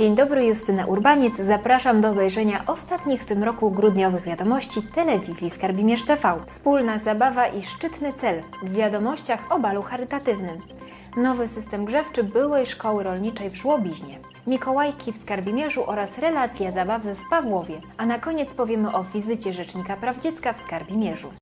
Dzień dobry, Justyna Urbaniec. Zapraszam do obejrzenia ostatnich w tym roku grudniowych wiadomości telewizji Skarbimierz TV. Wspólna zabawa i szczytny cel w wiadomościach o balu charytatywnym. Nowy system grzewczy byłej szkoły rolniczej w Żłobiźnie. Mikołajki w Skarbimierzu oraz relacja zabawy w Pawłowie. A na koniec powiemy o wizycie Rzecznika Praw Dziecka w Skarbimierzu.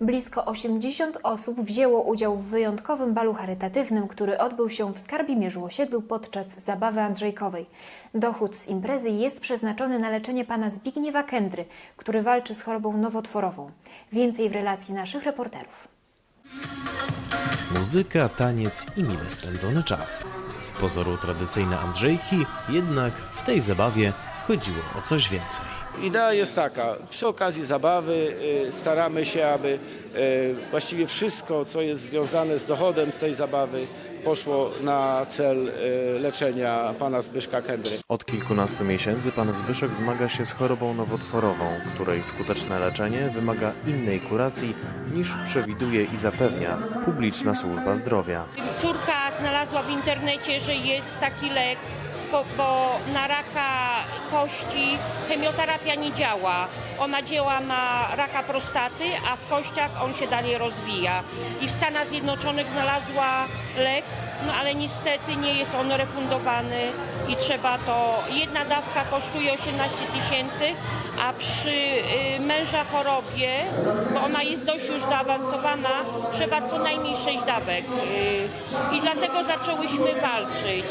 Blisko 80 osób wzięło udział w wyjątkowym balu charytatywnym, który odbył się w Skarbimierzu osiedlu podczas zabawy Andrzejkowej. Dochód z imprezy jest przeznaczony na leczenie pana Zbigniewa Kędry, który walczy z chorobą nowotworową. Więcej w relacji naszych reporterów. Muzyka, taniec i mile spędzony czas. Z pozoru tradycyjne Andrzejki, jednak w tej zabawie chodziło o coś więcej. Idea jest taka, przy okazji zabawy y, staramy się, aby y, właściwie wszystko, co jest związane z dochodem z tej zabawy, poszło na cel y, leczenia pana Zbyszka Kędry. Od kilkunastu miesięcy pan Zbyszek zmaga się z chorobą nowotworową, której skuteczne leczenie wymaga innej kuracji niż przewiduje i zapewnia publiczna służba zdrowia. Córka znalazła w internecie, że jest taki lek, bo, bo na raka kości chemioterapia nie działa. Ona działa na raka prostaty, a w kościach on się dalej rozwija. I w Stanach Zjednoczonych znalazła lek, no ale niestety nie jest on refundowany i trzeba to, jedna dawka kosztuje 18 tysięcy, a przy y, męża chorobie, bo ona jest dość już zaawansowana, trzeba co najmniej 6 dawek. Y, I dlatego zaczęłyśmy walczyć.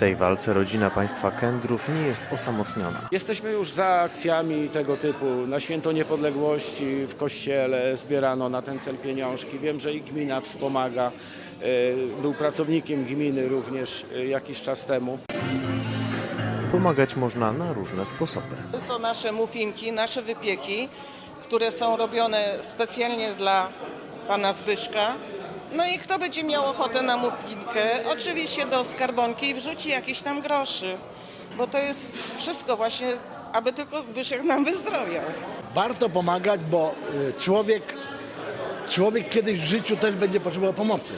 W tej walce rodzina państwa Kędrów nie jest osamotniona. Jesteśmy już za akcjami tego typu. Na Święto Niepodległości w kościele zbierano na ten cel pieniążki. Wiem, że i gmina wspomaga. Y, Był pracownikiem gminy również y, jakiś czas temu. Pomagać można na różne sposoby. To nasze muffinki, nasze wypieki, które są robione specjalnie dla pana Zbyszka. No i kto będzie miał ochotę na muffinkę, oczywiście do skarbonki wrzuci jakieś tam groszy, bo to jest wszystko właśnie, aby tylko Zbyszek nam wyzdrowiał. warto pomagać, bo y, człowiek, człowiek kiedyś w życiu też będzie potrzebował pomocy.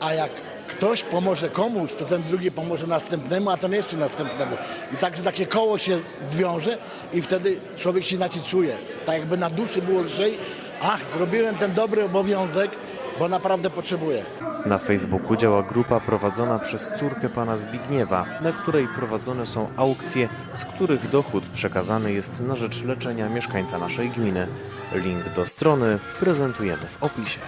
A jak ktoś pomoże komuś, to ten drugi pomoże następnemu, a ten jeszcze następnemu. I tak że takie koło się zwiąże i wtedy człowiek się inaczej czuje. Tak jakby na duszy było lżej. Ach, zrobiłem ten dobry obowiązek, bo naprawdę potrzebuję. Na Facebooku działa grupa prowadzona przez córkę pana Zbigniewa, na której prowadzone są aukcje, z których dochód przekazany jest na rzecz leczenia mieszkańca naszej gminy. Link do strony prezentujemy w opisie.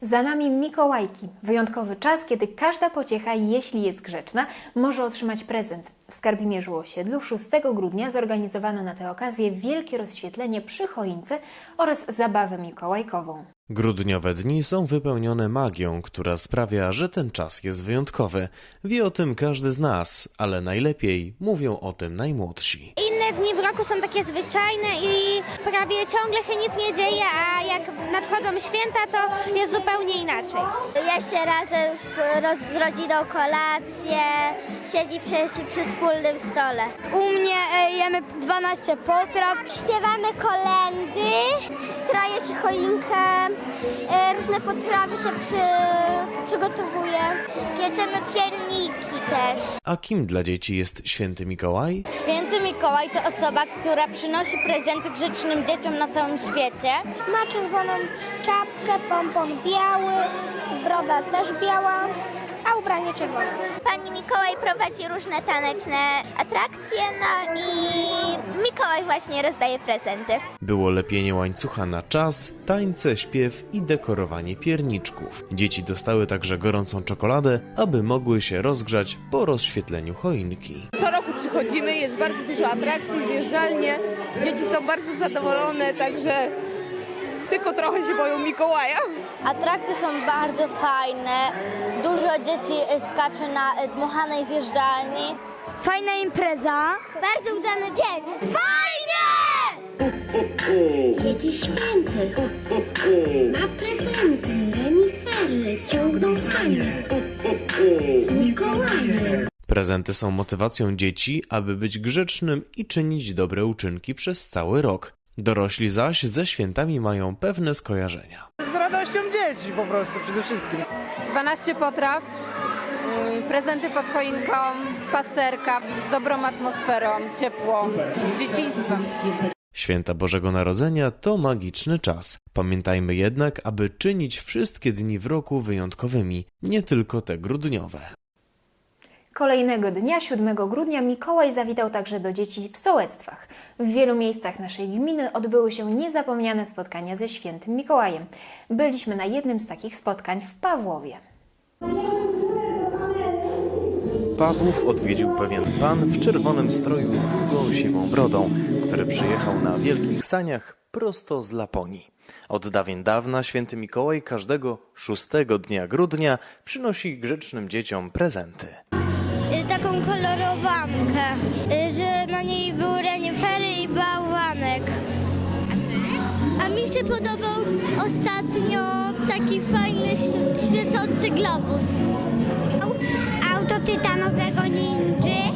Za nami Mikołajki. Wyjątkowy czas, kiedy każda pociecha, jeśli jest grzeczna, może otrzymać prezent. W Skarbimierzu Osiedlu 6 grudnia zorganizowano na tę okazję wielkie rozświetlenie przy choince oraz zabawę mikołajkową. Grudniowe dni są wypełnione magią, która sprawia, że ten czas jest wyjątkowy. Wie o tym każdy z nas, ale najlepiej mówią o tym najmłodsi. Dni w roku są takie zwyczajne i prawie ciągle się nic nie dzieje, a jak nadchodzą święta, to jest zupełnie inaczej. Jest się razem z, roz, z rodziną kolację, siedzi przy, przy wspólnym stole. U mnie e, jemy 12 potraw. Śpiewamy kolendy, przystroje się choinkę, e, różne potrawy się przy, przygotowuje. Pieczemy pierniki też. A kim dla dzieci jest święty Mikołaj? Święty Mikołaj to osoba, która przynosi prezenty grzecznym dzieciom na całym świecie. Ma czerwoną czapkę, pompon biały, broda też biała, a ubranie czerwone. Pani Mikołaj prowadzi różne taneczne atrakcje, no i Mikołaj właśnie rozdaje prezenty. Było lepienie łańcucha na czas, tańce, śpiew i dekorowanie pierniczków. Dzieci dostały także gorącą czekoladę, aby mogły się rozgrzać po rozświetleniu choinki. Co roku przychodzimy, jest bardzo dużo atrakcji, zjeżdżalnie. Dzieci są bardzo zadowolone, także tylko trochę się boją Mikołaja. Atrakcje są bardzo fajne. Dużo dzieci e, skacze na e, dmuchanej zjeżdżalni. Fajna impreza. Bardzo udany dzień! Fajnie! Dzieci święty, ma prezenty, renifery, ciągną sanie z Mikołajem. Prezenty są motywacją dzieci, aby być grzecznym i czynić dobre uczynki przez cały rok. Dorośli zaś ze świętami mają pewne skojarzenia. Z radością dzieci po prostu przede wszystkim. 12 potraw, mm, prezenty pod choinką, pasterka z dobrą atmosferą, ciepłą, z dzieciństwem. Święta Bożego Narodzenia to magiczny czas. Pamiętajmy jednak, aby czynić wszystkie dni w roku wyjątkowymi, nie tylko te grudniowe. Kolejnego dnia, 7 grudnia, Mikołaj zawitał także do dzieci w sołectwach. W wielu miejscach naszej gminy odbyły się niezapomniane spotkania ze świętym Mikołajem. Byliśmy na jednym z takich spotkań w Pawłowie. Pawłów odwiedził pewien pan w czerwonym stroju z długą siwą brodą, który przyjechał na wielkich saniach prosto z Laponii. Od dawien dawna święty Mikołaj każdego szóstego dnia grudnia przynosi grzecznym dzieciom prezenty. Y, taką kolorowankę, y, że na niej były renifery i bałwanek. A mi się podobał ostatnio taki fajny, świecący globus. Auto tytanowego ninja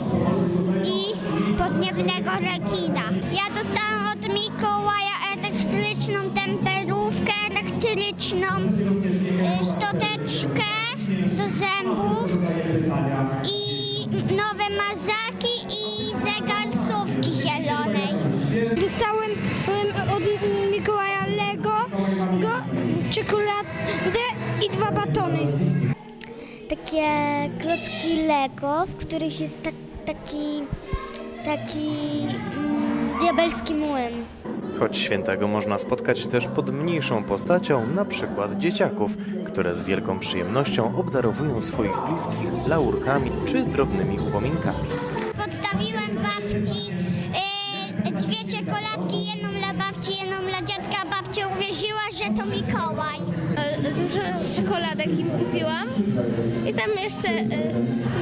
i podniebnego rekina. Ja dostałam od Mikołaja elektryczną temperówkę, elektryczną y, szczoteczkę do zębów i nowe mazaki i zegar sówki zielonej. Dostałem em, od Mikołaja Lego, go, czekoladę i dwa batony. Takie klocki Lego, w których jest tak, taki, taki mm, diabelski młyn. Choć świętego można spotkać też pod mniejszą postacią, na przykład dzieciaków, które z wielką przyjemnością obdarowują swoich bliskich laurkami czy drobnymi upominkami. Podstawiłem babci y, dwie czekoladki, jedną dla babci, jedną dla dziadka. Babcia uwierzyła, że to Mikołaj. Dużo czekoladek im kupiłam i tam jeszcze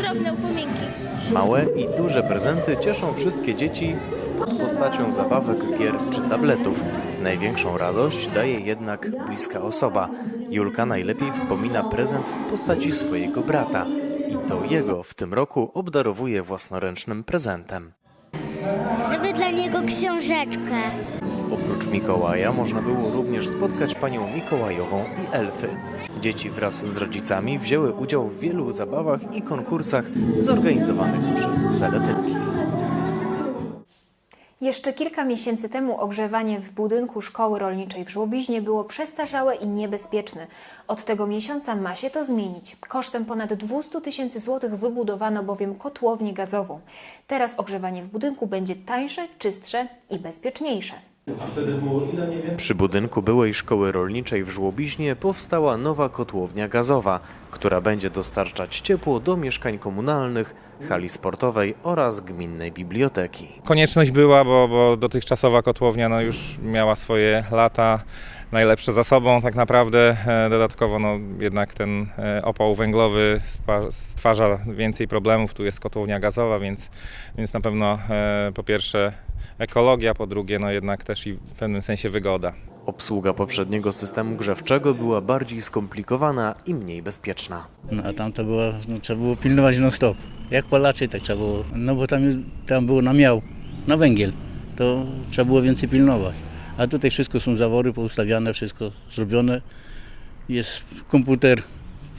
drobne upominki. Małe i duże prezenty cieszą wszystkie dzieci pod postacią zabawek, gier czy tabletów. Największą radość daje jednak bliska osoba. Julka najlepiej wspomina prezent w postaci swojego brata. I to jego w tym roku obdarowuje własnoręcznym prezentem. Zrobię dla niego książeczkę. Oprócz Mikołaja można było również spotkać panią Mikołajową i elfy. Dzieci wraz z rodzicami wzięły udział w wielu zabawach i konkursach zorganizowanych przez Seletynki. Jeszcze kilka miesięcy temu ogrzewanie w budynku szkoły rolniczej w Żłobiźnie było przestarzałe i niebezpieczne. Od tego miesiąca ma się to zmienić. Kosztem ponad 200 tysięcy złotych wybudowano bowiem kotłownię gazową. Teraz ogrzewanie w budynku będzie tańsze, czystsze i bezpieczniejsze. Przy budynku byłej szkoły rolniczej w Żłobiźnie powstała nowa kotłownia gazowa, która będzie dostarczać ciepło do mieszkań komunalnych, hali sportowej oraz gminnej biblioteki. Konieczność była, bo, bo dotychczasowa kotłownia no, już miała swoje lata najlepsze za sobą tak naprawdę. E, Dodatkowo no, jednak ten e, opał węglowy stwarza więcej problemów. Tu jest kotłownia gazowa, więc, więc na pewno e, po pierwsze ekologia, po drugie no, jednak też i w pewnym sensie wygoda. Obsługa poprzedniego systemu grzewczego była bardziej skomplikowana i mniej bezpieczna. No a tam to było, no, trzeba było pilnować non stop. Jak Polacy, tak trzeba było, no bo tam, tam było na miał, na węgiel, to trzeba było więcej pilnować. A tutaj wszystko są zawory poustawiane, wszystko zrobione. Jest komputer,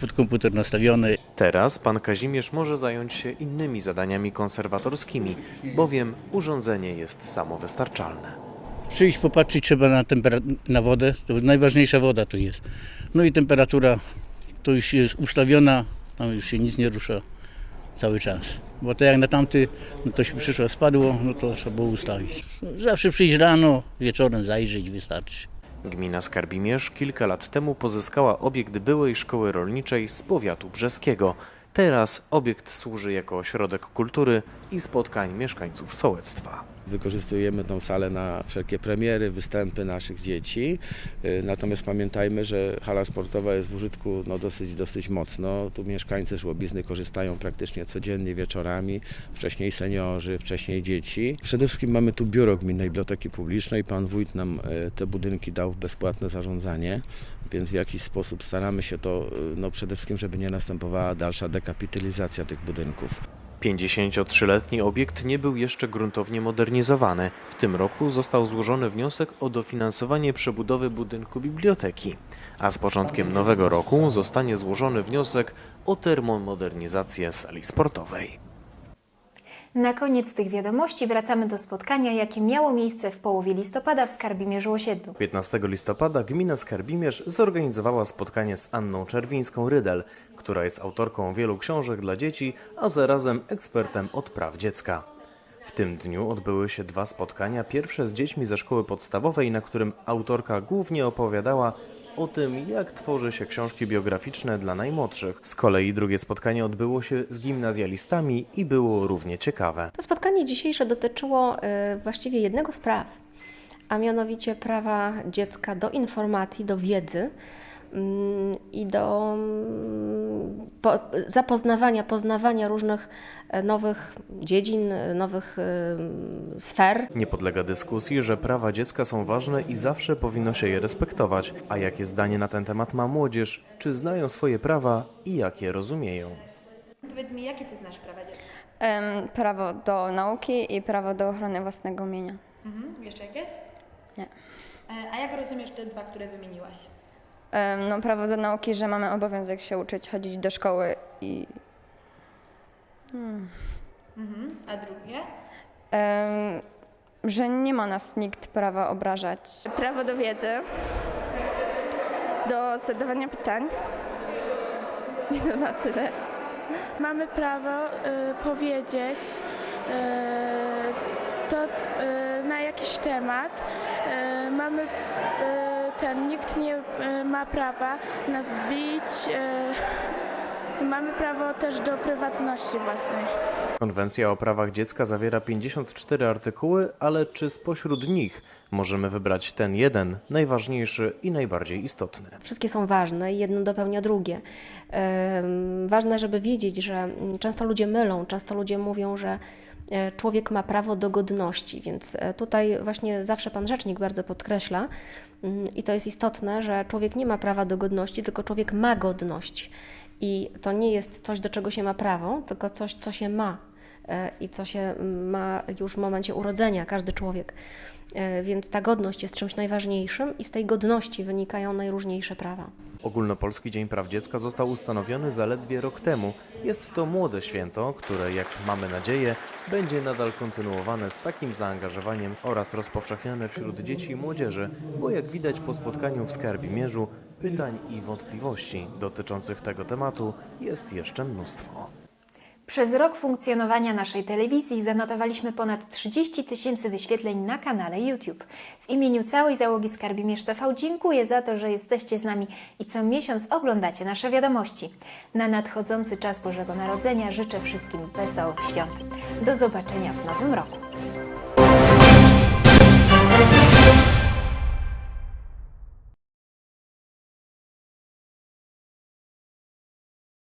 pod komputer nastawiony. Teraz pan Kazimierz może zająć się innymi zadaniami konserwatorskimi, bowiem urządzenie jest samowystarczalne. Przyjść, popatrzeć trzeba na, na wodę, to najważniejsza woda tu jest. No i temperatura to już jest ustawiona, tam już się nic nie rusza cały czas. Bo to jak na tamty, no to się przyszło, spadło, no to trzeba było ustawić. Zawsze przyjść rano, wieczorem zajrzeć, wystarczy. Gmina Skarbimierz kilka lat temu pozyskała obiekt byłej szkoły rolniczej z powiatu brzeskiego. Teraz obiekt służy jako ośrodek kultury i spotkań mieszkańców sołectwa. Wykorzystujemy tą salę na wszelkie premiery, występy naszych dzieci. Y, Natomiast pamiętajmy, że hala sportowa jest w użytku no, dosyć, dosyć mocno. Tu mieszkańcy Żłobizny korzystają praktycznie codziennie wieczorami, wcześniej seniorzy, wcześniej dzieci. Przede wszystkim mamy tu biuro Gminnej Biblioteki Publicznej. Pan wójt nam y, te budynki dał w bezpłatne zarządzanie, więc w jakiś sposób staramy się to y, no, przede wszystkim, żeby nie następowała dalsza dekapitalizacja tych budynków. 53-letni obiekt nie był jeszcze gruntownie modernizowany. W tym roku został złożony wniosek o dofinansowanie przebudowy budynku biblioteki. A z początkiem nowego roku zostanie złożony wniosek o termomodernizację sali sportowej. Na koniec tych wiadomości wracamy do spotkania, jakie miało miejsce w połowie listopada w Skarbimierzu Osiedlu. 15 listopada gmina Skarbimierz zorganizowała spotkanie z Anną Czerwińską-Rydel, która jest autorką wielu książek dla dzieci, a zarazem ekspertem od praw dziecka. W tym dniu odbyły się dwa spotkania. Pierwsze z dziećmi ze szkoły podstawowej, na którym autorka głównie opowiadała o tym, jak tworzy się książki biograficzne dla najmłodszych. Z kolei drugie spotkanie odbyło się z gimnazjalistami i było równie ciekawe. To spotkanie dzisiejsze dotyczyło y, właściwie jednego z praw, a mianowicie prawa dziecka do informacji, do wiedzy mm, i do mm, po, zapoznawania, poznawania różnych e, nowych dziedzin, e, nowych y, sfer. Nie podlega dyskusji, że prawa dziecka są ważne i zawsze powinno się je respektować. A jakie zdanie na ten temat ma młodzież? Czy znają swoje prawa i jak je rozumieją? Powiedz mi, jakie ty znasz prawa dziecka? prawo do nauki i prawo do ochrony własnego mienia. Mhm. Jeszcze jakieś? Nie. A jak rozumiesz te dwa, które wymieniłaś? No, prawo do nauki, że mamy obowiązek się uczyć, chodzić do szkoły i Mhm. A drugie? że nie ma nas nikt prawa obrażać. prawo do wiedzy, do zadawania pytań. I to na tyle. Mamy prawo y, powiedzieć y, to y, na jakiś temat. Y, mamy y, ten, nikt nie y, ma prawa nas bić. Y, mamy prawo też do prywatności własnej. Konwencja o prawach dziecka zawiera 54 artykuły, ale czy spośród nich możemy wybrać ten jeden, najważniejszy i najbardziej istotny? Wszystkie są ważne i jedno dopełnia drugie. Ważne, żeby wiedzieć, że często ludzie mylą, często ludzie mówią, że e, człowiek ma prawo do godności, więc e, tutaj właśnie zawsze pan rzecznik bardzo podkreśla i to jest istotne, że człowiek nie ma prawa do godności, tylko człowiek ma godność. I to nie jest coś, do czego się ma prawo, tylko coś, co się ma e, i co się ma już w momencie urodzenia, każdy człowiek. E, Więc ta godność jest czymś najważniejszym i z tej godności wynikają najróżniejsze prawa. Ogólnopolski Dzień Praw Dziecka został ustanowiony zaledwie rok temu. Jest to młode święto, które, jak mamy nadzieję, będzie nadal kontynuowane z takim zaangażowaniem oraz rozpowszechniane wśród dzieci i młodzieży, bo jak widać po spotkaniu w Skarbimierzu, pytań i wątpliwości dotyczących tego tematu jest jeszcze mnóstwo. Przez rok funkcjonowania naszej telewizji zanotowaliśmy ponad 30 tysięcy wyświetleń na kanale YouTube. W imieniu całej załogi Skarbimierz TV dziękuję za to, że jesteście z nami i co miesiąc oglądacie nasze wiadomości. Na nadchodzący czas Bożego Narodzenia życzę wszystkim wesołych świąt. Do zobaczenia w nowym roku.